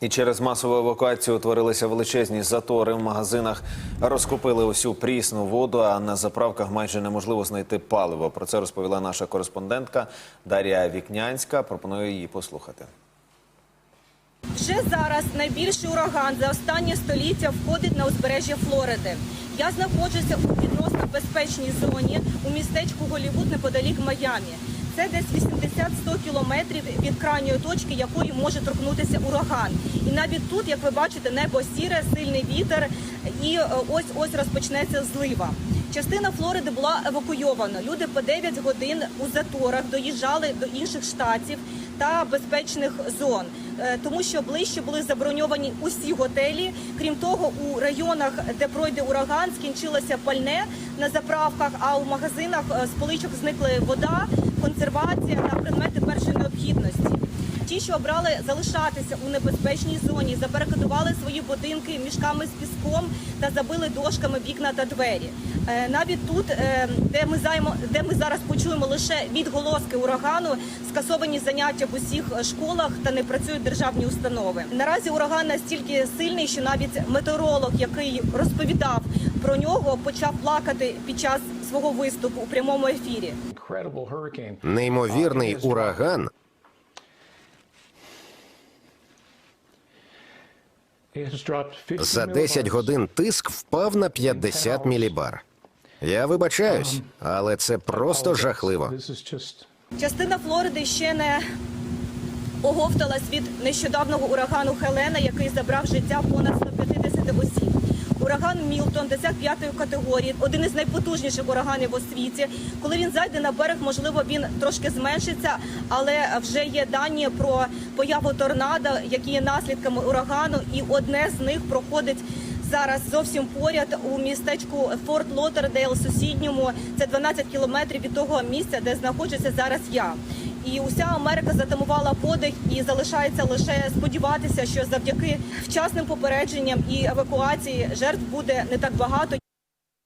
І через масову евакуацію утворилися величезні затори в магазинах, розкупили усю прісну воду, а на заправках майже неможливо знайти паливо. Про це розповіла наша кореспондентка Дар'я Вікнянська. Пропоную її послухати. Вже зараз найбільший ураган за останнє століття входить на узбережжя Флориди. Я знаходжуся у відносно безпечній зоні у містечку Голівуд неподалік Майамі. Це десь 80-100 кілометрів від крайньої точки, якої може торкнутися ураган. І навіть тут, як ви бачите, небо сіре, сильний вітер, і е, ось ось розпочнеться злива. Частина Флориди була евакуйована. Люди по 9 годин у заторах доїжджали до інших штатів та безпечних зон, Е, тому що ближче були заброньовані усі готелі. Крім того, у районах, де пройде ураган, скінчилося пальне на заправках. А у магазинах е, з поличок зникли вода, консервація та предмети першої необхідності. Ті, що обрали залишатися у небезпечній зоні, забарикадували свої будинки мішками з піском та забили дошками вікна та двері. Е, Навіть тут, е, де ми займо, де ми зараз почуємо лише відголоски урагану, скасовані заняття в усіх школах та не працюють державні установи. Наразі ураган настільки сильний, що навіть метеоролог, який розповідав про нього, почав плакати під час свого виступу у прямому ефірі. Неймовірний ураган за 10 годин тиск впав на 50 мілібар. Я вибачаюсь, але це просто жахливо. Частина Флориди ще не оговталась від нещодавнього урагану Хелена, який забрав життя понад 150 осіб. Ураган Мілтон 10-5 категорії, один із найпотужніших ураганів у світі. Коли він зайде на берег, можливо, він трошки зменшиться, але вже є дані про появу торнадо, які є наслідками урагану, і одне з них проходить зараз зовсім поряд у містечку Форт Лотердейл, сусідньому. Це 12 кілометрів від того місця, де знаходжуся зараз я. І уся Америка затамувала подих, і залишається лише сподіватися, що завдяки вчасним попередженням і евакуації жертв буде не так багато.